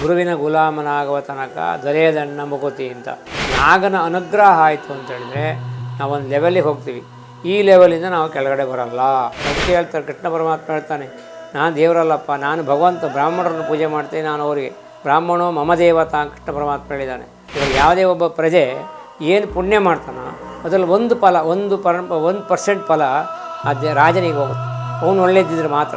ಗುರುವಿನ ಗುಲಾಮನಾಗುವ ತನಕ ದೊರೆಯದಣ್ಣ ಮುಗುತಿ ಅಂತ. ನಾಗನ ಅನುಗ್ರಹ ಆಯಿತು ಅಂತ ಹೇಳಿದ್ರೆ ನಾವೊಂದು ಲೆವೆಲಿಗೆ ಹೋಗ್ತೀವಿ. ಈ ಲೆವೆಲಿಂದ ನಾವು ಕೆಳಗಡೆ ಬರಲ್ಲ. ಅದಕ್ಕೆ ಹೇಳ್ತಾರೆ, ಕೃಷ್ಣ ಪರಮಾತ್ಮ ಹೇಳ್ತಾನೆ, ನಾನು ದೇವರಲ್ಲಪ್ಪ, ನಾನು ಭಗವಂತ, ಬ್ರಾಹ್ಮಣರನ್ನು ಪೂಜೆ ಮಾಡ್ತೀನಿ ನಾನು ಅವರಿಗೆ. ಬ್ರಾಹ್ಮಣೋ, ಮಮ ದೇವತಾ ಕೃಷ್ಣ ಪರಮಾತ್ಮ ಹೇಳಿದ್ದಾನೆ. ಇವಾಗ ಯಾವುದೇ ಒಬ್ಬ ಪ್ರಜೆ ಏನು ಪುಣ್ಯ ಮಾಡ್ತಾನೋ, ಅದರಲ್ಲಿ ಒಂದು ಫಲ, ಒಂದು ಪರ, ಒಂದು ಪರ್ಸೆಂಟ್ ಫಲ ಅದೇ ರಾಜನಿಗೆ ಹೋಗುತ್ತೆ. ಅವನು ಒಳ್ಳೇದಿದ್ರೆ ಮಾತ್ರ.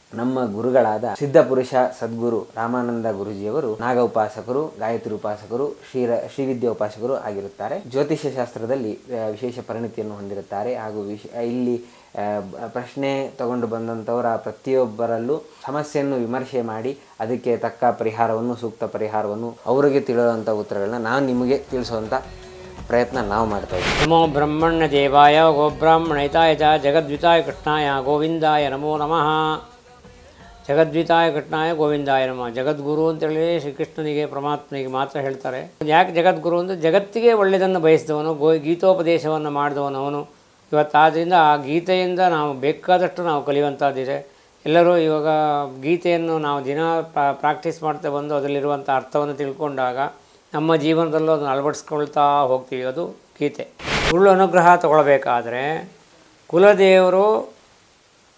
ನಮ್ಮ ಗುರುಗಳಾದ ಸಿದ್ಧಪುರುಷ ಸದ್ಗುರು ರಾಮಾನಂದ ಗುರುಜಿಯವರು ನಾಗ ಉಪಾಸಕರು ಗಾಯತ್ರಿ ಉಪಾಸಕರು, ಶ್ರೀರ, ಶ್ರೀವಿದ್ಯಾ ಉಪಾಸಕರು ಆಗಿರುತ್ತಾರೆ. ಜ್ಯೋತಿಷ್ಯ ಶಾಸ್ತ್ರದಲ್ಲಿ ವಿಶೇಷ ಪರಿಣತಿಯನ್ನು ಹೊಂದಿರುತ್ತಾರೆ. ಹಾಗೂ ವಿಶ್ ಇಲ್ಲಿ ಪ್ರಶ್ನೆ ತಗೊಂಡು ಬಂದಂಥವರ ಪ್ರತಿಯೊಬ್ಬರಲ್ಲೂ ಸಮಸ್ಯೆಯನ್ನು ವಿಮರ್ಶೆ ಮಾಡಿ, ಅದಕ್ಕೆ ತಕ್ಕ ಪರಿಹಾರವನ್ನು, ಸೂಕ್ತ ಪರಿಹಾರವನ್ನು ಅವರಿಗೆ ತಿಳಿಯುವಂಥ ಉತ್ತರಗಳನ್ನ ನಾನು ನಿಮಗೆ ತಿಳಿಸುವಂಥ ಪ್ರಯತ್ನ ನಾವು ಮಾಡ್ತಾ ಇದ್ದೀವಿ. ನಮೋ ಬ್ರಹ್ಮಣ್ಯ ದೇವಾಯ ಗೋಬ್ರಾಹ್ಮಣ ಹಿತಾಯ ಜಗದ್ವಿತಾಯ ಕೃಷ್ಣಾಯ, ಗೋವಿಂದಾಯ ನಮೋ ನಮಃ. ಜಗದ್ವಿತಾಯ ಕೃಷ್ಣಾಯ ಗೋವಿಂದಾಯ ನಮ್ಮ ಜಗದ್ಗುರು ಅಂತೇಳಿ ಶ್ರೀಕೃಷ್ಣನಿಗೆ, ಪರಮಾತ್ಮನಿಗೆ ಮಾತ್ರ ಹೇಳ್ತಾರೆ. ಯಾಕೆ ಜಗದ್ಗುರು ಅಂದರೆ ಜಗತ್ತಿಗೆ ಒಳ್ಳೆಯದನ್ನು ಬಯಸಿದವನು, ಗೋ ಗೀತೋಪದೇಶವನ್ನು ಮಾಡಿದವನು ಅವನು. ಇವತ್ತು ಆದ್ದರಿಂದ ಆ ಗೀತೆಯಿಂದ ನಾವು ಬೇಕಾದಷ್ಟು ನಾವು ಕಲಿಯುವಂಥದ್ದಿದೆ. ಎಲ್ಲರೂ ಇವಾಗ ಗೀತೆಯನ್ನು ನಾವು ದಿನ ಪ್ರಾಕ್ಟೀಸ್ ಮಾಡ್ತಾ ಬಂದು ಅದರಲ್ಲಿರುವಂಥ ಅರ್ಥವನ್ನು ತಿಳ್ಕೊಂಡಾಗ ನಮ್ಮ ಜೀವನದಲ್ಲೂ ಅದನ್ನು ಅಳವಡಿಸ್ಕೊಳ್ತಾ ಹೋಗ್ತೀವಿ. ಅದು ಗೀತೆ. ಸುಳ್ಳು ಅನುಗ್ರಹ ತಗೊಳ್ಬೇಕಾದ್ರೆ ಕುಲದೇವರು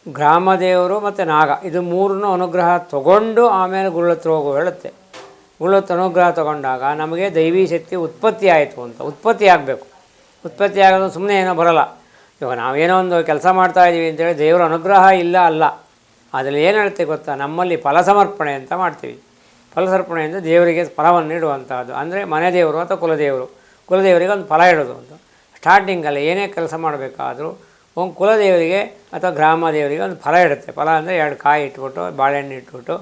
ಗ್ರಾಮದೇವರು ಮತ್ತು ನಾಗ. ಇದು ಮೂರನ್ನು ಅನುಗ್ರಹ ತಗೊಂಡು ಆಮೇಲೆ ಗುರುಳತ್ರ ಹೋಗು ಹೇಳುತ್ತೆ. ಗುರುಳತ್ರ ಅನುಗ್ರಹ ತಗೊಂಡಾಗ ನಮಗೆ ದೈವಿ ಶಕ್ತಿ ಉತ್ಪತ್ತಿ ಆಯಿತು ಅಂತ. ಉತ್ಪತ್ತಿ ಆಗಬೇಕು. ಉತ್ಪತ್ತಿ ಆಗೋದು ಸುಮ್ಮನೆ ಏನೋ ಬರಲ್ಲ. ಇವಾಗ ನಾವೇನೋ ಒಂದು ಕೆಲಸ ಮಾಡ್ತಾ ಇದ್ದೀವಿ ಅಂತೇಳಿ ದೇವರ ಅನುಗ್ರಹ ಇಲ್ಲ ಅಲ್ಲ. ಅದರಲ್ಲಿ ಏನು ಹೇಳ್ತೀವಿ ಗೊತ್ತಾ? ನಮ್ಮಲ್ಲಿ ಫಲ ಸಮರ್ಪಣೆ ಅಂತ ಮಾಡ್ತೀವಿ. ಫಲಸರ್ಪಣೆ ಅಂದರೆ ದೇವರಿಗೆ ಫಲವನ್ನು ನೀಡುವಂಥದ್ದು ಅಂದರೆ ಮನೆ ದೇವರು ಅಥವಾ ಕುಲದೇವರು. ಕುಲದೇವರಿಗೆ ಒಂದು ಫಲ ಇಡೋದು ಅಂತ. ಸ್ಟಾರ್ಟಿಂಗಲ್ಲಿ ಏನೇ ಕೆಲಸ ಮಾಡಬೇಕಾದ್ರೂ ಒಂದು ಕುಲದೇವರಿಗೆ ಅಥವಾ ಗ್ರಾಮ ದೇವರಿಗೆ ಒಂದು ಫಲ ಇಡುತ್ತೆ. ಫಲ ಅಂದರೆ ಎರಡು ಕಾಯಿ ಇಟ್ಬಿಟ್ಟು, ಬಾಳೆಹಣ್ಣು ಇಟ್ಬಿಟ್ಟು,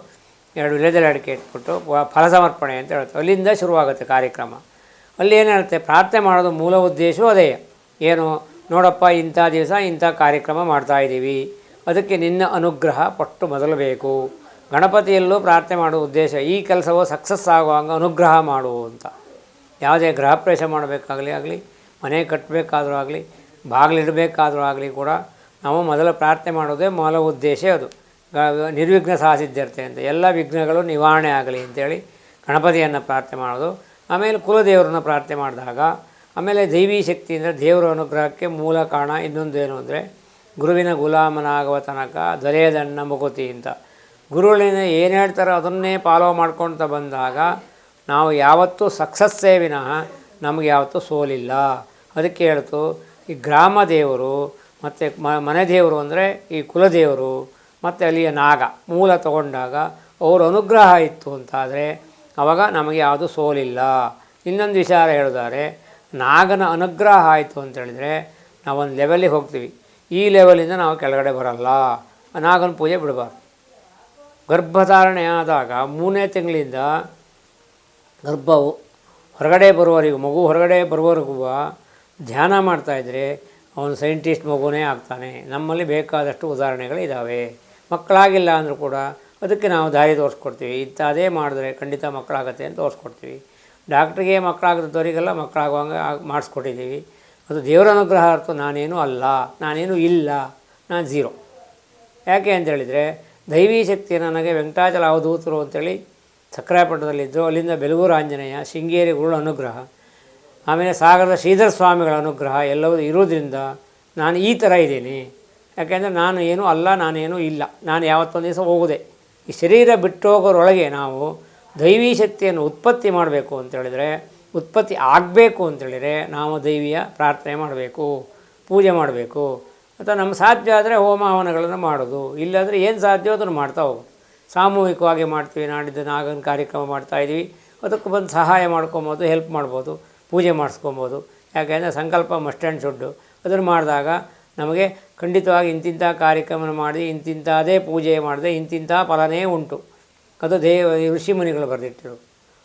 ಎರಡು ವಿಲೇದೆಲೆ ಅಡಿಕೆ ಇಟ್ಬಿಟ್ಟು ಫಲ ಸಮರ್ಪಣೆ ಅಂತ ಹೇಳುತ್ತೆ ಅಲ್ಲಿಂದ ಶುರುವಾಗುತ್ತೆ ಕಾರ್ಯಕ್ರಮ. ಅಲ್ಲಿ ಏನು ಹೇಳುತ್ತೆ? ಪ್ರಾರ್ಥನೆ ಮಾಡೋದು ಮೂಲ ಉದ್ದೇಶವೂ ಅದೇ. ಏನು? ನೋಡಪ್ಪ, ಇಂಥ ದಿವಸ ಇಂಥ ಕಾರ್ಯಕ್ರಮ ಮಾಡ್ತಾಯಿದ್ದೀವಿ ಅದಕ್ಕೆ ನಿನ್ನ ಅನುಗ್ರಹ ಪಟ್ಟು ಮೊದಲು ಬೇಕು. ಗಣಪತಿಯಲ್ಲೂ ಪ್ರಾರ್ಥನೆ ಮಾಡುವ ಉದ್ದೇಶ, ಈ ಕೆಲಸವು ಸಕ್ಸಸ್ ಆಗುವಂಗೆ ಅನುಗ್ರಹ ಮಾಡು ಅಂತ. ಯಾವುದೇ ಗೃಹ ಪ್ರವೇಶ ಮಾಡಬೇಕಾಗಲಿ ಆಗಲಿ, ಮನೆ ಕಟ್ಟಬೇಕಾದ್ರೂ ಆಗಲಿ ಬಾಗಿಲಿಡಬೇಕಾದ್ರೂ ಆಗಲಿ ಕೂಡ ನಾವು ಮೊದಲು ಪ್ರಾರ್ಥನೆ ಮಾಡೋದೇ ಮೂಲ ಉದ್ದೇಶ ಅದು. ನಿರ್ವಿಘ್ನ ಸಾಧಿಸಿದ್ದಿರ್ತೆ ಅಂತ. ಎಲ್ಲ ವಿಘ್ನಗಳು ನಿವಾರಣೆ ಆಗಲಿ ಅಂತೇಳಿ ಗಣಪತಿಯನ್ನು ಪ್ರಾರ್ಥನೆ ಮಾಡೋದು. ಆಮೇಲೆ ಕುಲದೇವರನ್ನು ಪ್ರಾರ್ಥನೆ ಮಾಡಿದಾಗ, ಆಮೇಲೆ ದೈವಿ ಶಕ್ತಿ ಅಂದರೆ ದೇವರ ಅನುಗ್ರಹಕ್ಕೆ ಮೂಲ ಕಾರಣ ಇನ್ನೊಂದು ಏನು ಅಂದರೆ ಗುರುವಿನ ಗುಲಾಮನಾಗುವ ತನಕ ದೊರೆಯದಣ್ಣ ಮುಗುತಿ ಅಂತ. ಗುರುಗಳಿಂದ ಏನು ಹೇಳ್ತಾರೋ ಅದನ್ನೇ ಫಾಲೋ ಮಾಡ್ಕೊಳ್ತಾ ಬಂದಾಗ ನಾವು ಯಾವತ್ತೂ ಸಕ್ಸಸ್ಸೇ ವಿನಃ ನಮಗೆ ಯಾವತ್ತೂ ಸೋಲಿಲ್ಲ. ಅದಕ್ಕೆ ಹೇಳ್ತು ಈ ಗ್ರಾಮ ದೇವರು, ಮತ್ತು ಮನೆ ದೇವರು ಅಂದರೆ ಈ ಕುಲದೇವರು ಮತ್ತು ಅಲ್ಲಿಯ ನಾಗ, ಮೂಲ ತಗೊಂಡಾಗ ಅವರು ಅನುಗ್ರಹ ಇತ್ತು ಅಂತಾದರೆ ಆವಾಗ ನಮಗೆ ಯಾವುದು ಸೋಲಿಲ್ಲ. ಇನ್ನೊಂದು ವಿಚಾರ ಹೇಳಿದಾರೆ ನಾಗನ ಅನುಗ್ರಹ ಆಯಿತು ಅಂತ ಹೇಳಿದರೆ ನಾವೊಂದು ಲೆವೆಲಿಗೆ ಹೋಗ್ತೀವಿ. ಈ ಲೆವೆಲಿಂದ ನಾವು ಕೆಳಗಡೆ ಬರಲ್ಲ. ನಾಗನ ಪೂಜೆ ಬಿಡಬಾರ್ದು. ಗರ್ಭಧಾರಣೆ ಆದಾಗ ಮೂರನೇ ತಿಂಗಳಿಂದ ಗರ್ಭವು ಹೊರಗಡೆ ಬರುವವರೆಗೂ, ಮಗು ಹೊರಗಡೆ ಬರುವವರೆಗೂ ಧ್ಯಾನ ಮಾಡ್ತಾಯಿದ್ರೆ ಅವನು ಸೈಂಟಿಸ್ಟ್ ಮಗುನೇ ಆಗ್ತಾನೆ. ನಮ್ಮಲ್ಲಿ ಬೇಕಾದಷ್ಟು ಉದಾಹರಣೆಗಳಿದ್ದಾವೆ ಮಕ್ಕಳಾಗಿಲ್ಲ ಅಂದರೂ ಕೂಡ ಅದಕ್ಕೆ ನಾವು ದಾರಿ ತೋರಿಸ್ಕೊಡ್ತೀವಿ. ಇಂಥದೇ ಮಾಡಿದ್ರೆ ಖಂಡಿತ ಮಕ್ಕಳಾಗತ್ತೆ ಅಂತ ತೋರಿಸ್ಕೊಡ್ತೀವಿ. ಡಾಕ್ಟ್ರಿಗೆ ಮಕ್ಕಳಾಗದವರಿಗೆಲ್ಲ ಮಕ್ಕಳಾಗುವಂಗೆ ಮಾಡಿಸ್ಕೊಟ್ಟಿದ್ದೀವಿ. ಅದು ದೇವರ ಅನುಗ್ರಹ ಅರ್ಥ ನಾನೇನು ಅಲ್ಲ, ನಾನೇನು ಇಲ್ಲ, ನಾನು ಝೀರೋ. ಯಾಕೆ ಅಂತ ಹೇಳಿದರೆ ದೈವಿ ಶಕ್ತಿ ನನಗೆ ವೆಂಕಟಾಚಲ ಅವಧೂತರು ಅಂತೇಳಿ ಸಕ್ರಾಯಪಟ್ಟಣದಲ್ಲಿದ್ದರು ಅಲ್ಲಿಂದ ಬೆಲಗೂರು ಆಂಜನೇಯ, ಶೃಂಗೇರಿ ಗುರುಳ ಅನುಗ್ರಹ. ಆಮೇಲೆ ಸಾಗರದ ಶ್ರೀಧರ ಸ್ವಾಮಿಗಳ ಅನುಗ್ರಹ ಎಲ್ಲವೂ ಇರೋದ್ರಿಂದ ನಾನು ಈ ಥರ ಇದ್ದೀನಿ. ಯಾಕೆಂದರೆ ನಾನು ಏನೂ ಅಲ್ಲ, ನಾನೇನು ಇಲ್ಲ. ನಾನು ಯಾವತ್ತೊಂದು ದಿವಸ ಹೋಗುದೆ ಈ ಶರೀರ ಬಿಟ್ಟೋಗೋರೊಳಗೆ ನಾವು ದೈವಿ ಶಕ್ತಿಯನ್ನು ಉತ್ಪತ್ತಿ ಮಾಡಬೇಕು ಅಂತೇಳಿದರೆ ಉತ್ಪತ್ತಿ ಆಗಬೇಕು ಅಂತೇಳಿದರೆ ನಾವು ದೈವಿಯ ಪ್ರಾರ್ಥನೆ ಮಾಡಬೇಕು, ಪೂಜೆ ಮಾಡಬೇಕು. ಅಥವಾ ನಮ್ಮ ಸಾಧ್ಯ ಆದರೆ ಹೋಮ ಹವನಗಳನ್ನು ಮಾಡೋದು. ಇಲ್ಲಾಂದರೆ ಏನು ಸಾಧ್ಯವೋ ಅದನ್ನು ಮಾಡ್ತಾ ಹೋಗೋದು ಸಾಮೂಹಿಕವಾಗಿ ಮಾಡ್ತೀವಿ. ನಾಡಿದ್ದು ನಾಗನ ಕಾರ್ಯಕ್ರಮ ಮಾಡ್ತಾಯಿದ್ದೀವಿ ಅದಕ್ಕೆ ಬಂದು ಸಹಾಯ ಮಾಡ್ಕೊಬೋದು ಹೆಲ್ಪ್ ಮಾಡ್ಬೋದು. ಪೂಜೆ ಮಾಡಿಸ್ಕೊಬೋದು. ಯಾಕೆಂದರೆ ಸಂಕಲ್ಪ ಮಸ್ಟ್ ಆ್ಯಂಡ್ ಶುಡ್ಡು ಅದನ್ನು ಮಾಡಿದಾಗ ನಮಗೆ ಖಂಡಿತವಾಗಿ ಇಂತಿಂಥ ಕಾರ್ಯಕ್ರಮ ಮಾಡಿ ಇಂತಿಂಥದೇ ಪೂಜೆ ಮಾಡಿದೆ ಇಂತಿಂಥ ಫಲನೇ ಉಂಟು. ಅದು ದೇವ ಋಷಿಮುನಿಗಳು ಬರೆದಿಟ್ಟರು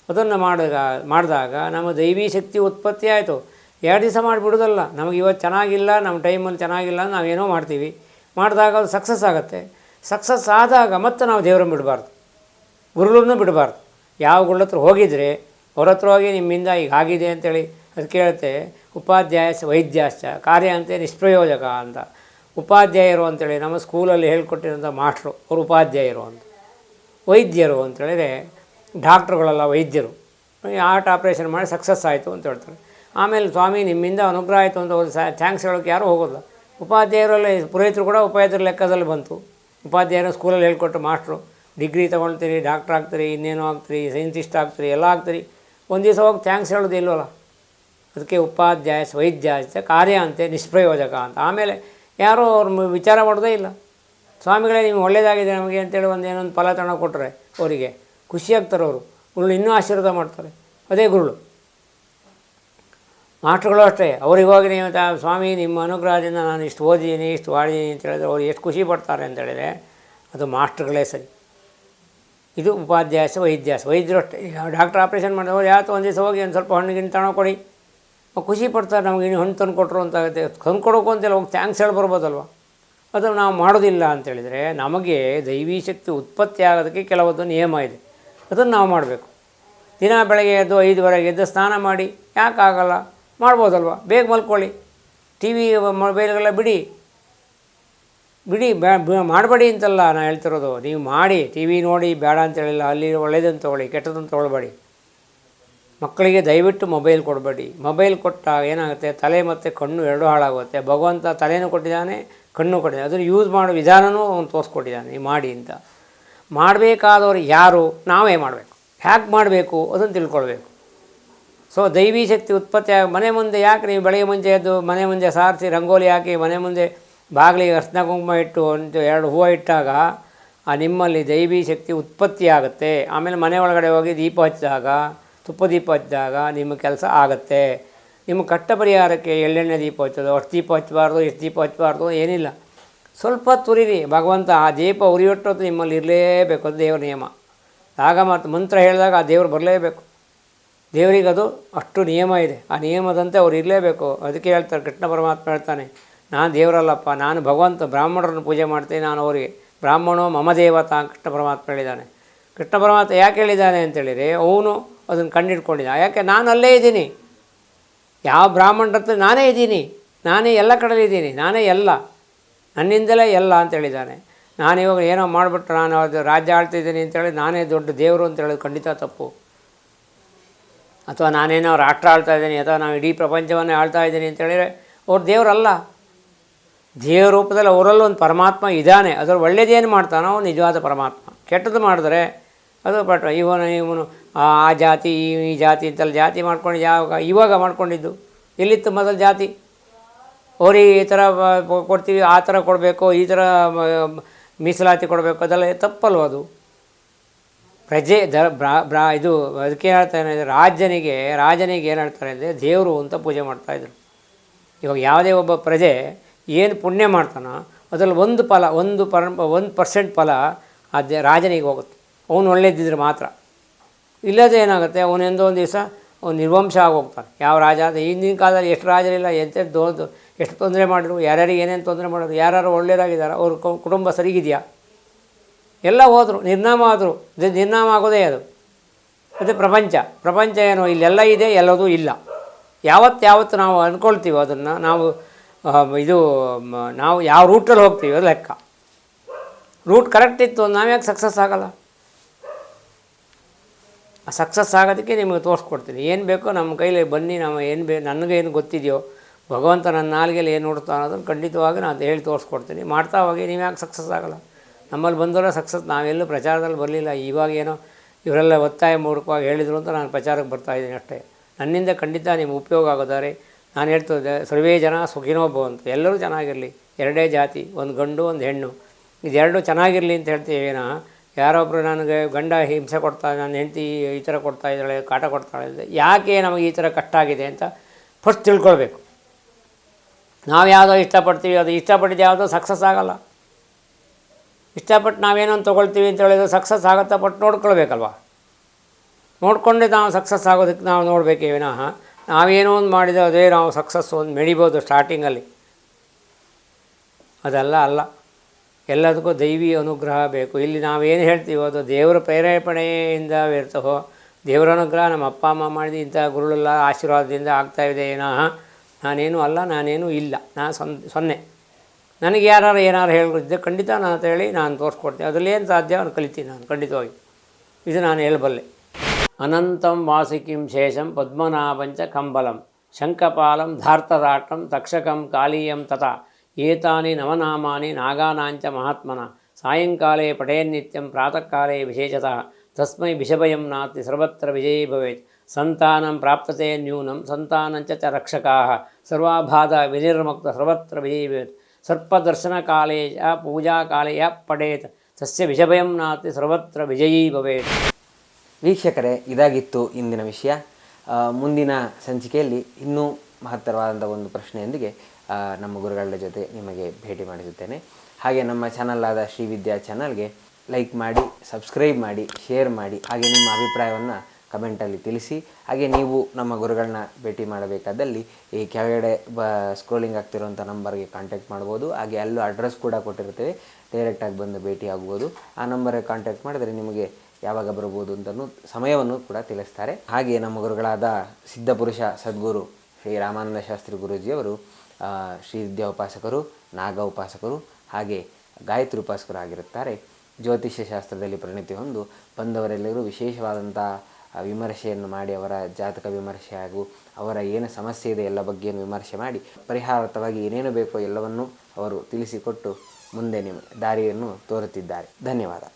ಅದನ್ನು ಮಾಡಿದಾಗ ಮಾಡಿದಾಗ ನಮ್ಮ ದೈವಿ ಶಕ್ತಿ ಉತ್ಪತ್ತಿ ಆಯಿತು. ಎರಡು ದಿವಸ ಮಾಡಿಬಿಡೋದಲ್ಲ ನಮಗೆ ಇವತ್ತು ಚೆನ್ನಾಗಿಲ್ಲ, ನಮ್ಮ ಟೈಮಲ್ಲಿ ಚೆನ್ನಾಗಿಲ್ಲ ನಾವೇನೋ ಮಾಡ್ತೀವಿ. ಮಾಡಿದಾಗ ಅದು ಸಕ್ಸಸ್ ಆಗುತ್ತೆ. ಸಕ್ಸಸ್ ಆದಾಗ ಮತ್ತೆ ನಾವು ದೇವರನ್ನು ಬಿಡಬಾರ್ದು. ಗುರುಗಳನ್ನು ಬಿಡಬಾರ್ದು. ಯಾವ ಗುರುಳತ್ರ ಹೋಗಿದ್ರೆ ಅವ್ರ ಹತ್ರ ಹೋಗಿ ನಿಮ್ಮಿಂದ ಈಗ ಆಗಿದೆ ಅಂತೇಳಿ ಅದು ಕೇಳುತ್ತೆ ಉಪಾಧ್ಯಾಯ ವೈದ್ಯಾಶ್ಚ, ಕಾರ್ಯ ಅಂತೆ ನಿಷ್ಪ್ರಯೋಜಕ ಅಂತ. ಉಪಾಧ್ಯಾಯರು ಅಂತೇಳಿ ನಮ್ಮ ಸ್ಕೂಲಲ್ಲಿ ಹೇಳ್ಕೊಟ್ಟಿರೋಂಥ ಮಾಸ್ಟ್ರು ಅವರು ಉಪಾಧ್ಯಾಯರು ಅಂತ. ವೈದ್ಯರು ಅಂತೇಳಿದರೆ ಡಾಕ್ಟ್ರುಗಳೆಲ್ಲ ವೈದ್ಯರು. ಆರ್ಟ್ ಆಪ್ರೇಷನ್ ಮಾಡಿ ಸಕ್ಸಸ್ ಆಯಿತು ಅಂತ ಹೇಳ್ತಾರೆ. ಆಮೇಲೆ ಸ್ವಾಮಿ ನಿಮ್ಮಿಂದ ಅನುಗ್ರಹ ಆಯಿತು ಅಂತ ಒಂದು ಥ್ಯಾಂಕ್ಸ್ ಹೇಳೋಕ್ಕೆ ಯಾರೂ ಹೋಗೋಲ್ಲ ಉಪಾಧ್ಯಾಯರಲ್ಲಿ ಪುರೋಹಿತರು ಕೂಡ ಉಪಾಧ್ಯಾಯರ ಲೆಕ್ಕದಲ್ಲಿ ಬಂತು. ಉಪಾಧ್ಯಾಯರು ಸ್ಕೂಲಲ್ಲಿ ಹೇಳ್ಕೊಟ್ಟು ಮಾಸ್ಟ್ರು ಡಿಗ್ರಿ ತೊಗೊಳ್ತೀರಿ, ಡಾಕ್ಟ್ರ್ ಆಗ್ತೀರಿ, ಇನ್ನೇನೋ ಆಗ್ತೀರಿ, ಸೈಂಟಿಸ್ಟ್ ಆಗ್ತೀರಿ, ಎಲ್ಲ ಆಗ್ತೀರಿ. ಒಂದು ದಿವಸ ಹೋಗಿ ಥ್ಯಾಂಕ್ಸ್ ಹೇಳೋದು ಇಲ್ವಲ್ಲ? ಅದಕ್ಕೆ ಉಪಾಧ್ಯಾಯ ವೈದ್ಯ ಕಾರ್ಯ ಅಂತೆ, ನಿಷ್ಪ್ರಯೋಜಕ ಅಂತ. ಆಮೇಲೆ ಯಾರೂ ಅವ್ರ ವಿಚಾರ ಮಾಡೋದೇ ಇಲ್ಲ. ಸ್ವಾಮಿಗಳೇ, ನಿಮ್ಗೆ ಒಳ್ಳೇದಾಗಿದೆ ನಮಗೆ ಅಂತೇಳಿ ಒಂದು ಏನೊಂದು ಫಲ ತಣ ಕೊಟ್ಟರೆ ಅವರಿಗೆ. ಖುಷಿಯಾಗ್ತಾರೆ ಅವರು. ಗುರುಳು ಇನ್ನೂ ಆಶೀರ್ವಾದ ಮಾಡ್ತಾರೆ. ಅದೇ ಗುರುಳು. ಮಾಸ್ಟ್ರುಗಳು ಅಷ್ಟೇ. ಅವ್ರಿಗೆ ಹೋಗಿ ನೀವು ಸ್ವಾಮಿ, ನಿಮ್ಮ ಅನುಗ್ರಹದಿಂದ ನಾನು ಇಷ್ಟು ಓದಿದ್ದೀನಿ, ಇಷ್ಟು ಮಾಡಿದ್ದೀನಿ ಅಂತ ಹೇಳಿದ್ರೆ ಅವ್ರು ಎಷ್ಟು ಖುಷಿ ಪಡ್ತಾರೆ ಅಂತ ಹೇಳಿದರೆ ಅದು ಮಾಸ್ಟ್ರುಗಳೇ ಸರಿ. ಇದು ಉಪಾಧ್ಯಾಸ, ವೈದ್ಯಾಸ. ವೈದ್ಯರು ಅಷ್ಟೇ. ಡಾಕ್ಟ್ರ್ ಆಪ್ರೇಷನ್ ಮಾಡಿದವರು ಯಾವತ್ತು ಒಂದು ದಿವಸ ಹೋಗಿ ಒಂದು ಸ್ವಲ್ಪ ಹಣ್ಣಿಗಿನ ತಗೊಂಡು ಕೊಡಿ. ಖುಷಿ ಪಡ್ತಾರೆ ನಮಗೆ ಇನ್ನು ಹಣ್ಣು ತಂದು ಕೊಟ್ಟರು ಅಂತ ಆಗುತ್ತೆ. ತಂದು ಕೊಡೋಕು ಅಂತೆಲ್ಲ ಹೋಗಿ ಥ್ಯಾಂಕ್ಸ್ ಹೇಳಿ ಬರ್ಬೋದಲ್ವ ಅದನ್ನು ನಾವು ಮಾಡೋದಿಲ್ಲ ಅಂತೇಳಿದರೆ ನಮಗೆ ದೈವಿ ಶಕ್ತಿ ಉತ್ಪತ್ತಿ ಆಗೋದಕ್ಕೆ ಕೆಲವೊಂದು ನಿಯಮ ಇದೆ. ಅದನ್ನು ನಾವು ಮಾಡಬೇಕು. ದಿನ ಬೆಳಗ್ಗೆ ಎದ್ದು ಐದುವರೆಗೆ ಎದ್ದು ಸ್ನಾನ ಮಾಡಿ, ಯಾಕೆ ಆಗಲ್ಲ? ಮಾಡ್ಬೋದಲ್ವ? ಬೇಗ ಮಲ್ಕೊಳ್ಳಿ. ಟಿ ವಿ ಮೊಬೈಲ್ಗೆಲ್ಲ ಬಿಡಿ. ಬಿಡಿ ಬ್ಯಾ ಮಾಡಬೇಡಿ ಅಂತಲ್ಲ ನಾನು ಹೇಳ್ತಿರೋದು. ನೀವು ಮಾಡಿ ಟಿ ವಿ ನೋಡಿ, ಬೇಡ ಅಂತ ಹೇಳಿಲ್ಲ, ಅಲ್ಲಿ ಒಳ್ಳೇದನ್ನು ತೊಗೊಳ್ಳಿ ಕೆಟ್ಟದನ್ನು ತೊಗೊಳ್ಬೇಡಿ. ಮಕ್ಕಳಿಗೆ ದಯವಿಟ್ಟು ಮೊಬೈಲ್ ಕೊಡಬೇಡಿ. ಮೊಬೈಲ್ ಕೊಟ್ಟಾಗ ಏನಾಗುತ್ತೆ? ತಲೆ ಮತ್ತು ಕಣ್ಣು ಎರಡೂ ಹಾಳಾಗುತ್ತೆ. ಭಗವಂತ ತಲೆನೂ ಕೊಟ್ಟಿದ್ದಾನೆ, ಕಣ್ಣು ಕೊಟ್ಟಿದ್ದಾನೆ. ಅದನ್ನು ಯೂಸ್ ಮಾಡೋ ವಿಧಾನವೂ ಅವನು ತೋರಿಸ್ಕೊಟ್ಟಿದ್ದಾನೆ. ನೀವು ಮಾಡಿ ಅಂತ. ಮಾಡಬೇಕಾದವ್ರು ಯಾರು? ನಾವೇ ಮಾಡಬೇಕು. ಹ್ಯಾಕ್ ಮಾಡಬೇಕು, ಅದನ್ನು ತಿಳ್ಕೊಳ್ಬೇಕು. ಸೊ ದೈವಿ ಶಕ್ತಿ ಉತ್ಪತ್ತಿ ಆಗ ಮನೆ ಮುಂದೆ ಯಾಕೆ ನೀವು ಬೆಳಗ್ಗೆ ಮುಂಚೆ ಎದ್ದು ಮನೆ ಮುಂದೆ ಸಾರಿಸಿ, ರಂಗೋಲಿ ಹಾಕಿ ಮನೆ ಮುಂದೆ ಬಾಗಿಲಿಗೆ ಅರ್ಶನ ಕುಂಕುಮ ಇಟ್ಟು ಒಂದು ಎರಡು ಹೂವು ಇಟ್ಟಾಗ ಆ ನಿಮ್ಮಲ್ಲಿ ದೈವಿ ಶಕ್ತಿ ಉತ್ಪತ್ತಿ ಆಗುತ್ತೆ ಆಮೇಲೆ ಮನೆ ಒಳಗಡೆ ಹೋಗಿ ದೀಪ ಹಚ್ಚಿದಾಗ, ತುಪ್ಪ ದೀಪ ಹಚ್ಚಿದಾಗ ನಿಮ್ಮ ಕೆಲಸ ಆಗುತ್ತೆ. ನಿಮ್ಮ ಕಟ್ಟ ಪರಿಹಾರಕ್ಕೆ ಎಳ್ಳೆಣ್ಣೆ ದೀಪ ಹಚ್ಚೋದು, ಅಷ್ಟು ದೀಪ ಹಚ್ಚಬಾರ್ದು ಎಷ್ಟು ದೀಪ ಹಚ್ಚಬಾರ್ದು ಏನಿಲ್ಲ. ಸ್ವಲ್ಪ ತುರಿರಿ, ಭಗವಂತ ಆ ದೀಪ ಉರಿಯೊಟ್ಟೊತ್ತು ನಿಮ್ಮಲ್ಲಿ ಇರಲೇಬೇಕು, ಅದು ದೇವರ ನಿಯಮ. ಆಗ ಮತ್ತು ಮಂತ್ರ ಹೇಳಿದಾಗ ಆ ದೇವರು ಬರಲೇಬೇಕು. ದೇವರಿಗೆ ಅದು ಅಷ್ಟು ನಿಯಮ ಇದೆ. ಆ ನಿಯಮದಂತೆ ಅವ್ರು ಇರಲೇಬೇಕು. ಅದಕ್ಕೆ ಹೇಳ್ತಾರೆ, ಕೃಷ್ಣ ಪರಮಾತ್ಮ ಹೇಳ್ತಾನೆ ನಾನು ದೇವರಲ್ಲಪ್ಪ, ನಾನು ಭಗವಂತ, ಬ್ರಾಹ್ಮಣರನ್ನು ಪೂಜೆ ಮಾಡ್ತೀನಿ, ನಾನು ಅವರಿಗೆ ಬ್ರಾಹ್ಮಣೋ ಮಮ ದೇವತಾ ಕೃಷ್ಣ ಪರಮಾತ್ಮ ಹೇಳಿದ್ದಾನೆ. ಕೃಷ್ಣ ಪರಮಾತ್ಮ ಯಾಕೆ ಹೇಳಿದ್ದಾನೆ ಅಂತೇಳಿದರೆ ಅವನು ಅದನ್ನು ಕಂಡಿಡ್ಕೊಂಡಿದ್ದ. ಯಾಕೆ? ನಾನು ಅಲ್ಲೇ ಇದ್ದೀನಿ. ಯಾವ ಬ್ರಾಹ್ಮಣರ ಹತ್ರ ನಾನೇ ಇದ್ದೀನಿ. ನಾನೇ ಎಲ್ಲ ಕಡೆಯಲ್ಲಿ ಇದ್ದೀನಿ. ನಾನೇ ಎಲ್ಲ. ನನ್ನಿಂದಲೇ ಎಲ್ಲ ಅಂತ ಹೇಳಿದ್ದಾನೆ. ನಾನು ಇವಾಗ ಏನೋ ಮಾಡಿಬಿಟ್ಟು ನಾನು ಅದು ರಾಜ್ಯ ಆಳ್ತಿದ್ದೀನಿ ಅಂತೇಳಿ ನಾನೇ ದೊಡ್ಡ ದೇವರು ಅಂತ ಹೇಳೋದು ಖಂಡಿತ ತಪ್ಪು. ಅಥವಾ ನಾನೇನೋ ರಾಷ್ಟ್ರ ಆಳ್ತಾ ಇದ್ದೀನಿ, ಅಥವಾ ನಾವು ಇಡೀ ಪ್ರಪಂಚವನ್ನೇ ಆಳ್ತಾ ಇದ್ದೀನಿ ಅಂತೇಳಿದರೆ ಅವ್ರು ದೇವರಲ್ಲ. ದೇವ ರೂಪದಲ್ಲಿ ಅವರಲ್ಲೂ ಒಂದು ಪರಮಾತ್ಮ ಇದ್ದಾನೆ ಅದರ ಒಳ್ಳೇದೇನು ಮಾಡ್ತಾನೋ ಅವನು ನಿಜವಾದ ಪರಮಾತ್ಮ. ಕೆಟ್ಟದ್ದು ಮಾಡಿದ್ರೆ ಅದು ಬಟ್ ಇವನು ಇವನು, ಆ ಜಾತಿ, ಈ ಜಾತಿ ಅಂತೆಲ್ಲ ಜಾತಿ ಮಾಡ್ಕೊಂಡು ಯಾವಾಗ ಇವಾಗ ಮಾಡ್ಕೊಂಡಿದ್ದು. ಎಲ್ಲಿತ್ತು ಮೊದಲು ಜಾತಿ? ಅವ್ರಿಗೆ ಈ ಥರ ಕೊಡ್ತೀವಿ, ಆ ಥರ ಕೊಡಬೇಕು, ಈ ಥರ ಮೀಸಲಾತಿ ಕೊಡಬೇಕು, ಅದೆಲ್ಲ ತಪ್ಪಲ್ವ ಅದು? ಪ್ರಜೆ, ದ, ಬ್ರಾ ಬ್ರಾ, ಇದು ಅದಕ್ಕೆ ಹೇಳ್ತಾನೆ ರಾಜನಿಗೆ ರಾಜನಿಗೆ ಏನು ಹೇಳ್ತಾರೆ ಅಂದರೆ ದೇವರು ಅಂತ ಪೂಜೆ ಮಾಡ್ತಾಯಿದ್ರು ಇವಾಗ ಯಾವುದೇ ಒಬ್ಬ ಪ್ರಜೆ ಏನು ಪುಣ್ಯ ಮಾಡ್ತಾನೋ ಅದರಲ್ಲಿ ಒಂದು ಫಲ, ಒಂದು ಪರ, ಒಂದು ಪರ್ಸೆಂಟ್ ಫಲ ಆ ದೇ ರಾಜನಿಗೆ ಹೋಗುತ್ತೆ. ಅವನು ಒಳ್ಳೇದಿದ್ರೆ ಮಾತ್ರ. ಇಲ್ಲದೇ ಏನಾಗುತ್ತೆ ಅವನೆಂದೋ ಒಂದು ದಿವಸ ಅವ್ನು ನಿರ್ವಂಶ ಹೋಗ್ತಾನೆ ಯಾವ ರಾಜ ಅಂದರೆ ಹಿಂದಿನ ಕಾಲದಲ್ಲಿ ಎಷ್ಟು ರಾಜರಿಲ್ಲ, ಎಂತೆಂಥ ದೋದು ಎಷ್ಟು ತೊಂದರೆ ಮಾಡಿದ್ರು, ಯಾರ್ಯಾರಿಗೆ ಏನೇನು ತೊಂದರೆ ಮಾಡಿದ್ರು, ಯಾರ್ಯಾರು ಒಳ್ಳೆಯದಾಗಿದ್ದಾರೆ ಅವ್ರ ಕುಟುಂಬ ಸರಿಗಿದೆಯಾ? ಎಲ್ಲ ಹೋದರು, ನಿರ್ನಾಮ ಆದರು. ನಿರ್ನಾಮ ಆಗೋದೇ ಅದು. ಅದೇ ಪ್ರಪಂಚ. ಪ್ರಪಂಚ ಏನು, ಇಲ್ಲೆಲ್ಲ ಇದೆ, ಎಲ್ಲದೂ ಇಲ್ಲ. ಯಾವತ್ತು ಯಾವತ್ತು ನಾವು ಅಂದ್ಕೊಳ್ತೀವೋ ಅದನ್ನು, ನಾವು ಇದು ನಾವು ಯಾವ ರೂಟಲ್ಲಿ ಹೋಗ್ತೀವಿ ಅದು ಲೆಕ್ಕ. ರೂಟ್ ಕರೆಕ್ಟ್ ಇತ್ತು, ನಾವು ಯಾಕೆ ಸಕ್ಸಸ್ ಆಗಲ್ಲ? ಸಕ್ಸಸ್ ಆಗೋದಕ್ಕೆ ನಿಮಗೆ ತೋರಿಸ್ಕೊಡ್ತೀನಿ. ಏನು ಬೇಕೋ ನಮ್ಮ ಕೈಲಿ ಬನ್ನಿ, ನಾವು ಏನು ಬೇ, ನನಗೇನು ಗೊತ್ತಿದೆಯೋ, ಭಗವಂತ ನನ್ನ ನಾಲ್ಗೆಲ್ಲಿ ಏನು ನೋಡ್ತಾ ಅನ್ನೋದನ್ನು ಖಂಡಿತವಾಗಿ ನಾನು ಹೇಳಿ ತೋರಿಸ್ಕೊಡ್ತೀನಿ. ಮಾಡ್ತಾ ಹೋಗಿ, ನೀವು ಯಾಕೆ ಸಕ್ಸಸ್ ಆಗಲ್ಲ? ನಮ್ಮಲ್ಲಿ ಬಂದವರ ಸಕ್ಸಸ್ ನಾವೆಲ್ಲೂ ಪ್ರಚಾರದಲ್ಲಿ ಬರಲಿಲ್ಲ. ಇವಾಗೇನೋ ಇವರೆಲ್ಲ ಒತ್ತಾಯ ಮೂಲಕವಾಗಿ ಹೇಳಿದರು ಅಂತ ನಾನು ಪ್ರಚಾರಕ್ಕೆ ಬರ್ತಾಯಿದ್ದೀನಿ ಅಷ್ಟೇ. ನನ್ನಿಂದ ಖಂಡಿತ ನಿಮ್ಗೆ ಉಪಯೋಗ ಆಗೋದಾರೆ ನಾನು ಹೇಳ್ತದೆ, ಸರ್ವೇ ಜನ ಸುಖಿನೋ ಅಂತ ಎಲ್ಲರೂ ಚೆನ್ನಾಗಿರಲಿ. ಎರಡೇ ಜಾತಿ, ಒಂದು ಗಂಡು, ಒಂದು ಹೆಣ್ಣು. ಇದೆರಡು ಚೆನ್ನಾಗಿರಲಿ ಅಂತ ಹೇಳ್ತೀವಿ ಏನೋ ಯಾರೊಬ್ಬರು ನನಗೆ ಗಂಡ ಹಿಂಸೆ ಕೊಡ್ತಾ ನನ್ನ ಹೆಂಡತಿ ಈ ಥರ ಕೊಡ್ತಾ ಇದ್ದಾಳೆ, ಕಾಟ ಕೊಡ್ತಾಳೆ ಯಾಕೆ ನಮಗೆ ಈ ಥರ ಕಷ್ಟ ಆಗಿದೆ ಅಂತ ಫಸ್ಟ್ ತಿಳ್ಕೊಳ್ಬೇಕು. ನಾವು ಯಾವುದೋ ಇಷ್ಟಪಡ್ತೀವಿ, ಅದು ಇಷ್ಟಪಟ್ಟಿದ್ದು ಯಾವುದೋ ಸಕ್ಸಸ್ ಆಗಲ್ಲ. ಇಷ್ಟಪಟ್ಟು ನಾವೇನೋ ಒಂದು ತೊಗೊಳ್ತೀವಿ ಅಂತ ಹೇಳಿದ್ರೆ ಸಕ್ಸಸ್ ಆಗುತ್ತಾ ಪಟ್ಟು ನೋಡ್ಕೊಳ್ಬೇಕಲ್ವ? ನೋಡಿಕೊಂಡೆ ನಾವು ಸಕ್ಸಸ್ ಆಗೋದಕ್ಕೆ ನಾವು ನೋಡಬೇಕೇ ವಿನಃ ನಾವೇನೋ ಒಂದು ಮಾಡಿದ ಅದೇ ನಾವು ಸಕ್ಸಸ್ ಒಂದು ಮೆಡಿಬೋದು ಸ್ಟಾರ್ಟಿಂಗಲ್ಲಿ ಅದೆಲ್ಲ ಅಲ್ಲ. ಎಲ್ಲದಕ್ಕೂ ದೈವಿ ಅನುಗ್ರಹ ಬೇಕು. ಇಲ್ಲಿ ನಾವೇನು ಹೇಳ್ತೀವೋ ಅದು ದೇವರ ಪ್ರೇರೇಪಣೆಯಿಂದ ಇರ್ತಹೋ ದೇವರ ಅನುಗ್ರಹ ನಮ್ಮ ಅಪ್ಪ, ಅಮ್ಮ ಮಾಡಿದ ಇಂಥ ಗುರುಳೆಲ್ಲ ಆಶೀರ್ವಾದದಿಂದ ಆಗ್ತಾಯಿದೆ ಏನೋ ನಾನೇನು ಅಲ್ಲ, ನಾನೇನು ಇಲ್ಲ. ನಾನು ಸೊನ್ ಸೊನ್ನೆ. ನನಗೆ ಯಾರು ಏನಾರು ಹೇಳಿದ್ರೆ ಖಂಡಿತ ನಾನು ಅಂತ ಹೇಳಿ ನಾನು ತೋರಿಸ್ಕೊಡ್ತೀನಿ. ಅದರಲ್ಲಿ ಏನು ಸಾಧ್ಯ ಅವ್ನು ಕಲಿತೀನಿ ನಾನು ಖಂಡಿತವಾಗಿ. ಇದು ನಾನು ಹೇಳಬಲ್ಲೆ. అనంతం వాసికిం శేషం పద్మనాభంచ కంబలం శంఖపాలం ధార్తరాట్రం తక్షకం కాళీయం తత ఏతాని నవనామాని నాగానాంచ మహాత్మన సాయంకాలే పఠేన్నిత్యం ప్రాతకాలే విశేషత తస్మై విషభయం నాతి సర్వత్ర విజయీ భవేత్ సంతానం ప్రాప్తతే న్యూనం సంతానంచ రక్షకా సర్వాబాధ వినిర్ముక్త సర్వత్ర విజయీ భవేత్ సర్పదర్శనకాలే పూజాకాలే పఠేత్ తస్య విషభయం నాతి సర్వత్ర విజయీ భవేత్. ವೀಕ್ಷಕರೇ, ಇದಾಗಿತ್ತು ಇಂದಿನ ವಿಷಯ. ಮುಂದಿನ ಸಂಚಿಕೆಯಲ್ಲಿ ಇನ್ನೂ ಮಹತ್ತರವಾದಂಥ ಒಂದು ಪ್ರಶ್ನೆಯೊಂದಿಗೆ ನಮ್ಮ ಗುರುಗಳ ಜೊತೆ ನಿಮಗೆ ಭೇಟಿ ಮಾಡಿಸುತ್ತೇನೆ. ಹಾಗೆ ನಮ್ಮ ಚಾನಲ್ ಆದ ಶ್ರೀ ವಿದ್ಯಾ ಚಾನಲ್ಗೆ ಲೈಕ್ ಮಾಡಿ ಸಬ್ಸ್ಕ್ರೈಬ್ ಮಾಡಿ ಶೇರ್ ಮಾಡಿ, ಹಾಗೆ ನಿಮ್ಮ ಅಭಿಪ್ರಾಯವನ್ನು ಕಮೆಂಟಲ್ಲಿ ತಿಳಿಸಿ. ಹಾಗೆ ನೀವು ನಮ್ಮ ಗುರುಗಳನ್ನ ಭೇಟಿ ಮಾಡಬೇಕಾದಲ್ಲಿ ಈ ಕೆಳಗಡೆ ಬ ಸ್ಕ್ರೋಲಿಂಗ್ ಆಗ್ತಿರುವಂಥ ನಂಬರ್ಗೆ ಕಾಂಟ್ಯಾಕ್ಟ್ ಮಾಡ್ಬೋದು. ಹಾಗೆ ಅಲ್ಲೂ ಅಡ್ರೆಸ್ ಕೂಡ ಕೊಟ್ಟಿರ್ತೇವೆ ಡೈರೆಕ್ಟಾಗಿ ಬಂದು ಭೇಟಿ ಆಗ್ಬೋದು ಆ ನಂಬರ್ಗೆ ಕಾಂಟ್ಯಾಕ್ಟ್ ಮಾಡಿದ್ರೆ ನಿಮಗೆ ಯಾವಾಗ ಬರ್ಬೋದು ಅಂತಲೂ ಸಮಯವನ್ನು ಕೂಡ ತಿಳಿಸ್ತಾರೆ. ಹಾಗೆ ನಮ್ಮ ಗುರುಗಳಾದ ಸಿದ್ಧಪುರುಷ ಸದ್ಗುರು ಶ್ರೀ ರಾಮಾನಂದ ಶಾಸ್ತ್ರಿ ಗುರೂಜಿಯವರು ಶ್ರೀ ವಿದ್ಯಾ ಉಪಾಸಕರು, ನಾಗ ಉಪಾಸಕರು, ಹಾಗೆ ಗಾಯತ್ರಿ ಉಪಾಸಕರು ಆಗಿರುತ್ತಾರೆ. ಜ್ಯೋತಿಷ್ಯ ಶಾಸ್ತ್ರದಲ್ಲಿ ಪರಿಣಿತಿ ಹೊಂದು ಬಂದವರೆಲ್ಲರೂ ವಿಶೇಷವಾದಂಥ ವಿಮರ್ಶೆಯನ್ನು ಮಾಡಿ ಅವರ ಜಾತಕ ವಿಮರ್ಶೆ ಹಾಗೂ ಅವರ ಏನು ಸಮಸ್ಯೆ ಇದೆ ಎಲ್ಲ ಬಗ್ಗೆಯನ್ನು ವಿಮರ್ಶೆ ಮಾಡಿ ಪರಿಹಾರತವಾಗಿ ಏನೇನು ಬೇಕೋ ಎಲ್ಲವನ್ನೂ ಅವರು ತಿಳಿಸಿಕೊಟ್ಟು ಮುಂದೆ ನಿಮ್ಮ ದಾರಿಯನ್ನು ತೋರುತ್ತಿದ್ದಾರೆ. ಧನ್ಯವಾದ.